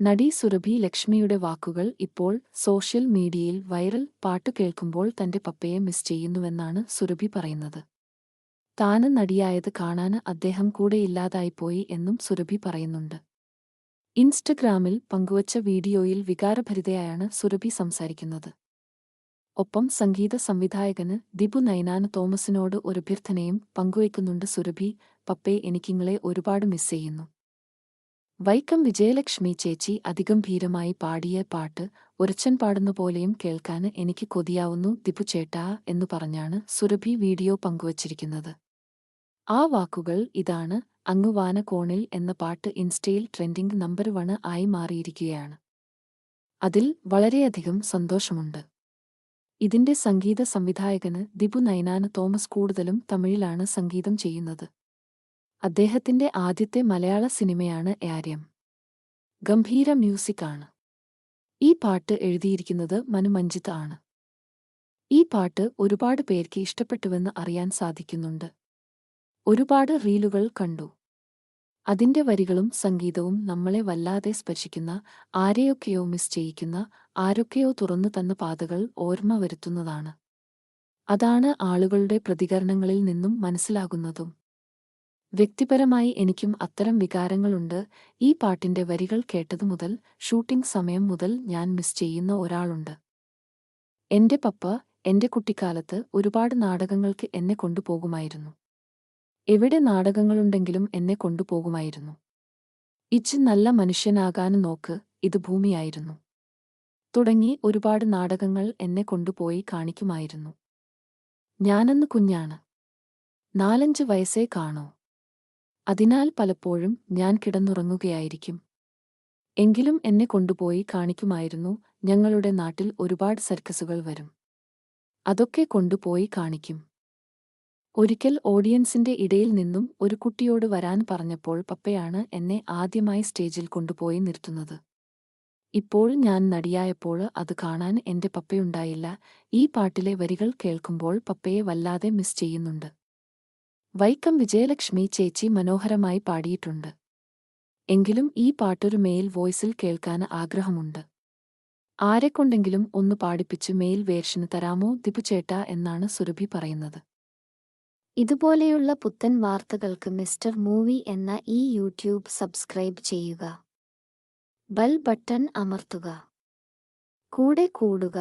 നടി സുരഭി ലക്ഷ്മിയുടെ വാക്കുകൾ ഇപ്പോൾ സോഷ്യൽ മീഡിയയിൽ വൈറൽ പാട്ട് കേൾക്കുമ്പോൾ തന്റെ പപ്പയെ മിസ് ചെയ്യുന്നുവെന്നാണ് സുരഭി പറയുന്നത്. താന് നടിയായത് കാണാന് അദ്ദേഹം കൂടെ കൂടെയില്ലാതായിപ്പോയി എന്നും സുരഭി പറയുന്നുണ്ട്. ഇൻസ്റ്റഗ്രാമിൽ പങ്കുവച്ച വീഡിയോയിൽ വികാരഭരിതയായാണ് സുരഭി സംസാരിക്കുന്നത്. ഒപ്പം സംഗീത സംവിധായകന് ദിബു നൈനാന് തോമസിനോട് ഒരു അഭ്യർത്ഥനയും പങ്കുവയ്ക്കുന്നുണ്ട് സുരഭി പപ്പേ എനിക്കിങ്ങളെ ഒരുപാട് മിസ് ചെയ്യുന്നു. വൈക്കം വിജയലക്ഷ്മി ചേച്ചി അതിഗംഭീരമായി പാടിയ പാട്ട് ഒരച്ചൻ പാടുന്ന പോലെയും കേൾക്കാൻ എനിക്ക് കൊതിയാവുന്നു ദിപു ചേട്ടാ എന്നു പറഞ്ഞാണ് സുരഭി വീഡിയോ പങ്കുവച്ചിരിക്കുന്നത്. ആ വാക്കുകൾ ഇതാണ് അങ്ങ് വാനകോണിൽ എന്ന പാട്ട് ഇൻസ്റ്റയിൽ ട്രെൻഡിംഗ് നമ്പർ വണ് ആയി മാറിയിരിക്കുകയാണ്. അതിൽ വളരെയധികം സന്തോഷമുണ്ട്. ഇതിന്റെ സംഗീത സംവിധായകന് ദിപു നൈനാന് തോമസ് കൂടുതലും തമിഴിലാണ് സംഗീതം ചെയ്യുന്നത്. അദ്ദേഹത്തിന്റെ ആദ്യത്തെ മലയാള സിനിമയാണ് ആര്യം. ഗംഭീര മ്യൂസിക്കാണ് ഈ പാട്ട് എഴുതിയിരിക്കുന്നത് മനുമഞ്ജിത് ആണ്. ഈ പാട്ട് ഒരുപാട് പേർക്ക് ഇഷ്ടപ്പെട്ടുവെന്ന് അറിയാൻ സാധിക്കുന്നുണ്ട്. ഒരുപാട് റീലുകൾ കണ്ടു. അതിന്റെ വരികളും സംഗീതവും നമ്മളെ വല്ലാതെ സ്പർശിക്കുന്ന ആരെയൊക്കെയോ മിസ് ചെയ്യിക്കുന്ന ആരൊക്കെയോ തുറന്നു തന്ന പാതകൾ ഓർമ്മ വരുത്തുന്നതാണ്. അതാണ് ആളുകളുടെ പ്രതികരണങ്ങളിൽ നിന്നും മനസ്സിലാകുന്നതും. വ്യക്തിപരമായി എനിക്കും അത്തരം വികാരങ്ങളുണ്ട്. ഈ പാട്ടിന്റെ വരികൾ കേട്ടതു മുതൽ ഷൂട്ടിംഗ് സമയം മുതൽ ഞാൻ മിസ് ചെയ്യുന്ന ഒരാളുണ്ട്. എന്റെ പപ്പ എന്റെ കുട്ടിക്കാലത്ത് ഒരുപാട് നാടകങ്ങൾക്ക് എന്നെ കൊണ്ടുപോകുമായിരുന്നു. എവിടെ നാടകങ്ങളുണ്ടെങ്കിലും എന്നെ കൊണ്ടുപോകുമായിരുന്നു. ഇച്ച് നല്ല മനുഷ്യനാകാന് നോക്ക് ഇത് ഭൂമിയായിരുന്നു. തുടങ്ങി ഒരുപാട് നാടകങ്ങൾ എന്നെ കൊണ്ടുപോയി കാണിക്കുമായിരുന്നു. ഞാനന്ന് കുഞ്ഞാണ്. നാലഞ്ച് വയസ്സേ കാണൂ. അതിനാൽ പലപ്പോഴും ഞാൻ കിടന്നുറങ്ങുകയായിരിക്കും. എങ്കിലും എന്നെ കൊണ്ടുപോയി കാണിക്കുമായിരുന്നു ഞങ്ങളുടെ നാട്ടിൽ ഒരുപാട് സർക്കസുകൾ വരും. അതൊക്കെ കൊണ്ടുപോയി കാണിക്കും. ഒരിക്കൽ ഓഡിയൻസിന്റെ ഇടയിൽ നിന്നും ഒരു കുട്ടിയോട് വരാൻ പറഞ്ഞപ്പോൾ പപ്പയാണ് എന്നെ ആദ്യമായി സ്റ്റേജിൽ കൊണ്ടുപോയി നിർത്തുന്നത്. ഇപ്പോൾ ഞാൻ നടിയായപ്പോൾ അത് കാണാൻ എന്റെ പപ്പയുണ്ടായില്ല. ഈ പാട്ടിലെ വരികൾ കേൾക്കുമ്പോൾ പപ്പയെ വല്ലാതെ മിസ് ചെയ്യുന്നുണ്ട്. വൈക്കം വിജയലക്ഷ്മി ചേച്ചി മനോഹരമായി പാടിയിട്ടുണ്ട്. എങ്കിലും ഈ പാട്ടൊരു മെയിൽ വോയിസിൽ കേൾക്കാൻ ആഗ്രഹമുണ്ട്. ആരെക്കൊണ്ടെങ്കിലും ഒന്ന് പാടിപ്പിച്ച് മെയിൽ വേർഷന് തരാമോ ദിപുചേട്ട എന്നാണ് സുരഭി പറയുന്നത്. ഇതുപോലെയുള്ള പുത്തൻ വാർത്തകൾക്ക് മിസ്റ്റർ മൂവി എന്ന ഈ യൂട്യൂബ് സബ്സ്ക്രൈബ് ചെയ്യുക. ബെൽ ബട്ടൺ അമർത്തുക. കൂടെ കൂടുക.